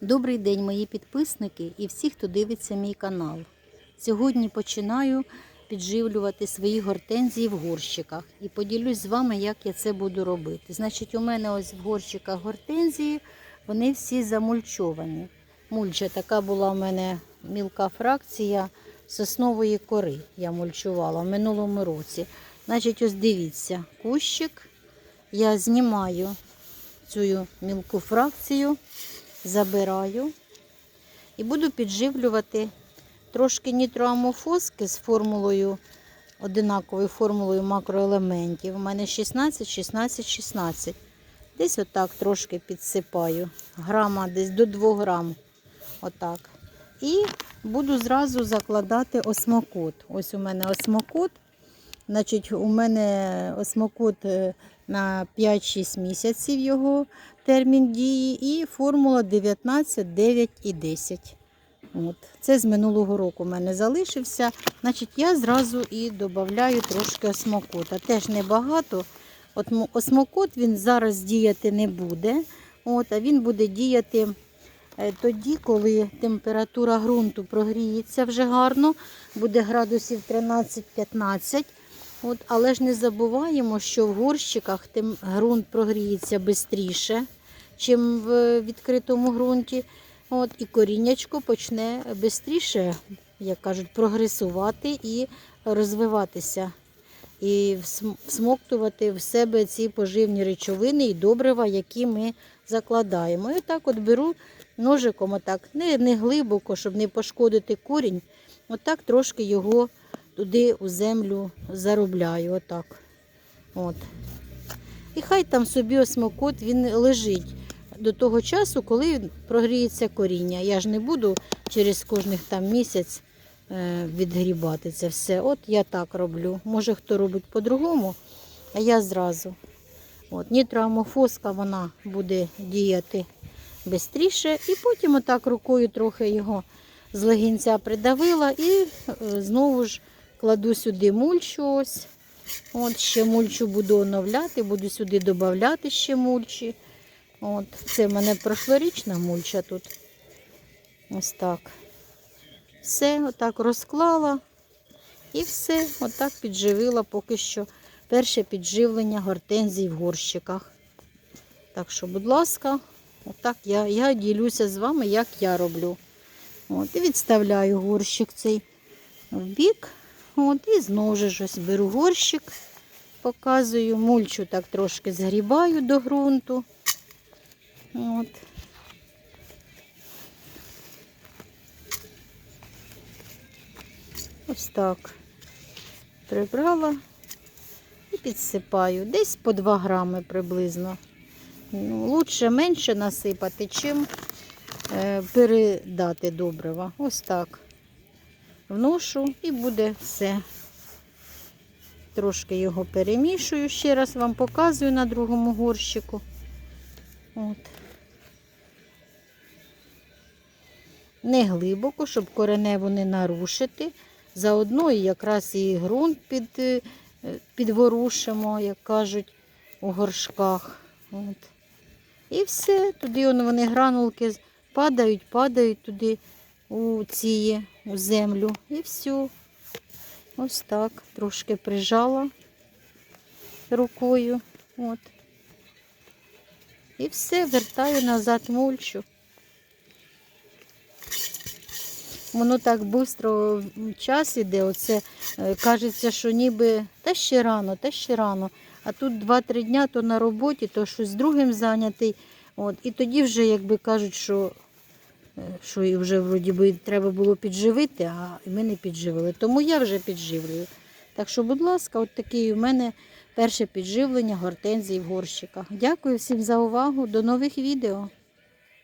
Добрий день, мої підписники і всі, хто дивиться мій канал. Сьогодні починаю підживлювати свої гортензії в горщиках і поділюсь з вами, як я це буду робити. Значить, у мене ось в горщиках гортензії, вони всі замульчовані. Мульча така була у мене мілка фракція соснової кори. Я мульчувала в минулому році. Значить, ось дивіться, кущик. Я знімаю цю мілку фракцію забираю і буду підживлювати трошки нітроамофоски з формулою, одинаковою формулою макроелементів. У мене 16, 16, 16. Десь отак трошки підсипаю. Грама десь до 2 грам. Отак. І буду зразу закладати осмокот. Ось у мене осмокот. Значить, у мене осмокот е, на 5-6 місяців його термін дії і формула 19, 9 і 10. От. Це з минулого року у мене залишився. Значить, я зразу і додаю трошки осмокота. Теж небагато. От осмокот він зараз діяти не буде. От, а він буде діяти е, тоді, коли температура ґрунту прогріється вже гарно, буде градусів 13-15. От, але ж не забуваємо, що в горщиках тим ґрунт прогріється швидше, чим в відкритому ґрунті. От, і коріннячко почне швидше, як кажуть, прогресувати і розвиватися. І всмоктувати в себе ці поживні речовини і добрива, які ми закладаємо. І отак от беру ножиком, отак, не, не глибоко, щоб не пошкодити корінь. Отак трошки його туди у землю заробляю. Отак. От. І хай там собі осмокот він лежить до того часу, коли прогріється коріння. Я ж не буду через кожних там місяць е, відгрібати це все. От я так роблю. Може хто робить по-другому, а я зразу. От, нітроамофоска вона буде діяти швидше. І потім отак рукою трохи його з легінця придавила і е, знову ж кладу сюди мульчу ось. От ще мульчу буду оновляти, буду сюди додати ще мульчі. От, це в мене прошлорічна мульча тут. Ось так. Все, отак розклала. І все, отак підживила поки що перше підживлення гортензій в горщиках. Так що, будь ласка, отак я, я ділюся з вами, як я роблю. От, і відставляю горщик цей в бік. От, і знову ж ось беру горщик, показую, мульчу так трошки згрібаю до ґрунту. От. Ось так. Прибрала і підсипаю. Десь по 2 грами приблизно. Ну, лучше менше насипати, чим е, передати добрива. Ось так. Вношу і буде все. Трошки його перемішую. Ще раз вам показую на другому горщику. От. Не глибоко, щоб кореневу не нарушити. Заодно і якраз і ґрунт під, е, підворушимо, як кажуть, у горшках. От. І все, туди вони гранулки падають, падають туди у ці, у землю. І все. Ось так. Трошки прижала рукою. От. І все, вертаю назад мульчу. Воно так швидко час іде, оце е, кажеться, що ніби та ще рано, та ще рано. А тут 2-3 дня то на роботі, то щось другим зайнятий. От, і тоді вже, якби кажуть, що, е, що вже вроді би треба було підживити, а ми не підживили. Тому я вже підживлюю. Так що, будь ласка, от такий у мене перше підживлення гортензій в горщиках. Дякую всім за увагу. До нових відео.